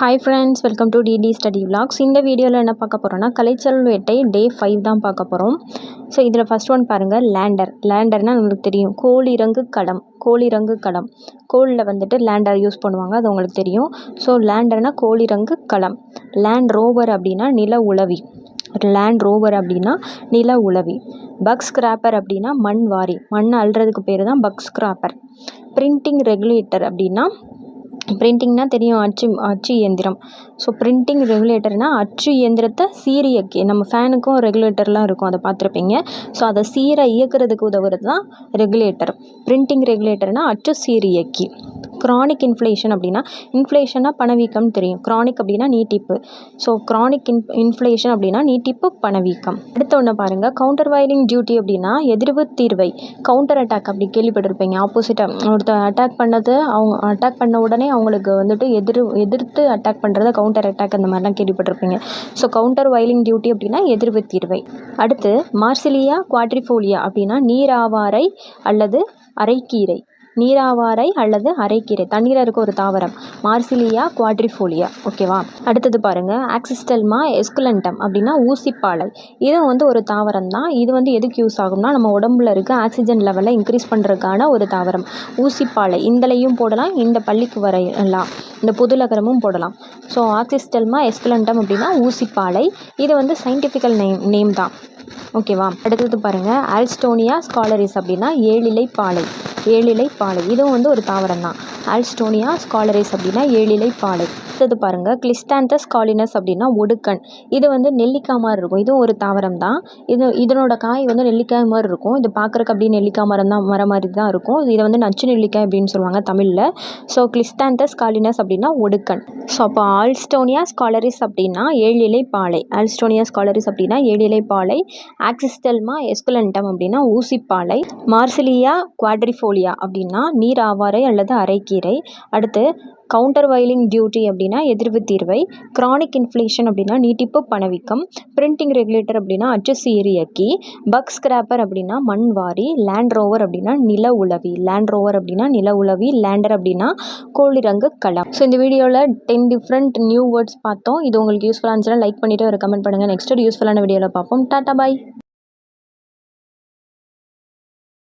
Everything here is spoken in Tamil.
Hi friends welcome to DD study vlogs. இந்த வீடியோவில் என்ன பார்க்க போகிறோன்னா கலைச்சல் வேட்டை டே ஃபைவ் தான் பார்க்க போகிறோம் ஸோ இதில் ஃபஸ்ட் ஒன் பாருங்கள் லேண்டர் லேண்டர்னால் நம்மளுக்கு தெரியும். கோளிறங்கு களம் கோளிறங்கு களம் கோலில் வந்துட்டு லேண்டர் யூஸ் பண்ணுவாங்க அது உங்களுக்கு தெரியும். ஸோ லேண்டர்னால் கோளிறங்கு களம் லேண்ட் ரோவர் அப்படின்னா நில உளவி. லேண்ட் ரோவர் அப்படின்னா நில உளவி. பக் ஸ்கிராப்பர் அப்படின்னா மண் வாரி. மண் அள்ளுறதுக்கு பேர் தான் பக் ஸ்கிராப்பர் பிரிண்டிங் ரெகுலேட்டர் அப்படின்னா பிரிண்டிங்னா தெரியும் அச்சு அச்சு இயந்திரம். ஸோ பிரிண்டிங் ரெகுலேட்டர்னால் அச்சு இயந்திரத்தை சீரியக்கி நம்ம ஃபேனுக்கும் ரெகுலேட்டர்லாம் இருக்கும் அதை பார்த்துருப்பீங்க. ஸோ அதை சீரை இயக்கிறதுக்கு உதவுறது தான் ரெகுலேட்டர் பிரிண்டிங் ரெகுலேட்டர்னால் அச்சு சீரியக்கி. க்ரானிக் இன்ஃப்ளேஷன் அப்படின்னா இன்ஃப்ளேஷனாக பணவீக்கம்னு தெரியும். க்ரானிக் அப்படின்னா நீட்டிப்பு. ஸோ க்ரானிக் இன் இன்ஃப்ளேஷன் அப்படின்னா நீட்டிப்பு பணவீக்கம். அடுத்த ஒன்று பாருங்கள் கவுண்டர் வயலிங் டியூட்டி அப்படின்னா எதிர்வு தீர்வை. கவுண்டர் அட்டாக் அப்படி கேள்விப்பட்டிருப்பீங்க. ஆப்போசிட்டாக ஒருத்தர் அட்டாக் பண்ணது அவங்க அட்டாக் பண்ண உடனே அவங்களுக்கு வந்துட்டு எதிர் எதிர்த்து அட்டாக் பண்ணுறத கவுண்டர் அட்டாக் அந்த மாதிரிலாம் கேள்விப்பட்டிருப்பீங்க. ஸோ கவுண்டர் வயலிங் டியூட்டி அப்படின்னா எதிர்வு தீர்வை. அடுத்து மார்சிலியா குவாட்ரிஃபோலியா அப்படின்னா நீராவாரை அல்லது அரைக்கீரை. நீராவாரை அல்லது அரைக்கீரை. தண்ணீரில் இருக்க ஒரு தாவரம். Marsilea quadrifolia. ஓகேவா அடுத்தது பாருங்கள் ஆக்சிஸ்டல்மா எஸ்குலண்டம் அப்படின்னா ஊசிப்பாலை. இது வந்து ஒரு தாவரம் தான். இது வந்து எதுக்கு யூஸ் ஆகும்னா நம்ம உடம்புல இருக்க ஆக்சிஜன் லெவலை இன்க்ரீஸ் பண்ணுறதுக்கான ஒரு தாவரம். ஊசிப்பாலை. இந்தலையும் போடலாம். இந்த பள்ளிக்கு வரையலாம். இந்த புதுலகரமும் போடலாம். ஸோ ஆக்சிஸ்டெல்மா எஸ்குலண்டம் அப்படின்னா ஊசிப்பாலை. இது வந்து சயின்டிஃபிக்கல் நேம் நேம் தான். ஓகேவா அடுத்தது பாருங்கள் ஆல்ஸ்டோனியா ஸ்காலரிஸ் அப்படின்னா ஏழிலை பாலை. ஏழிலை பாலை. இதுவும் வந்து ஒரு தாவரம் தான். ஆல்ஸ்டோனியா ஸ்காலரிஸ் அப்படின்னா ஏழிலை பாலை. அடுத்தது பாருங்கள் கிளிஸ்டாந்தஸ் காலினஸ் அப்படின்னா ஒடுக்கன். இது வந்து நெல்லிக்காய் மாதிரி இருக்கும். இதுவும் ஒரு தாவரம் தான். இது இதனோட காய் வந்து நெல்லிக்காய் மாதிரி இருக்கும். இது பார்க்குறக்கு அப்படியே நெல்லிக்காய் மரம் தான் மரம் மாதிரி தான் இருக்கும். இதை வந்து நச்சு நெல்லிக்காய் அப்படின்னு சொல்லுவாங்க தமிழில். ஸோ கிளிஸ்டாந்தஸ் காலினஸ் அப்படின்னா ஒடுக்கன். ஸோ அப்போ ஆல்ஸ்டோனியா ஸ்காலரிஸ் அப்படின்னா ஏழிலை பாலை. ஆல்ஸ்டோனியா ஸ்காலரிஸ் அப்படின்னா ஏழிலை பாலை. ஆக்சிஸ்டல்மா எஸ்குலண்டம் அப்படின்னா ஊசிப்பாலை. மார்சிலியா குவாட்ரிஃபோலியா அப்படின்னா நீர் ஆவாரை அல்லது அரைக்கீரை. அடுத்து கவுண்டர் வயலிங் டியூட்டி அப்படின்னா எதிர்வு தீர்வை க்ரானிக் இன்ஃப்ளேஷன் அப்படின்னா நீட்டிப்பு பணவீக்கம் பிரிண்டிங் ரெகுலேட்டர் அப்படின்னா அச்சு சீரியக்கி பக் ஸ்கிராப்பர் அப்படின்னா மண் வாரி லேண்ட் ரோவர் அப்படின்னா நில உளவி லேண்ட் ரோவர் அப்படின்னா நில உளவி லேண்டர் அப்படின்னா கோழிரங்கு களம். ஸோ இந்த வீடியோவில் டென் டிஃப்ரெண்ட் நியூ வேர்ட்ஸ் பார்த்தோம். இது உங்களுக்கு யூஸ்ஃபுல்லாக இருந்துச்சுன்னா லைக் பண்ணிவிட்டு ஒரு கமெண்ட் பண்ணுங்கள் நெக்ஸ்ட் ஒரு யூஸ்ஃபுல்லான வீடியோவில் பார்ப்போம். Tata bye.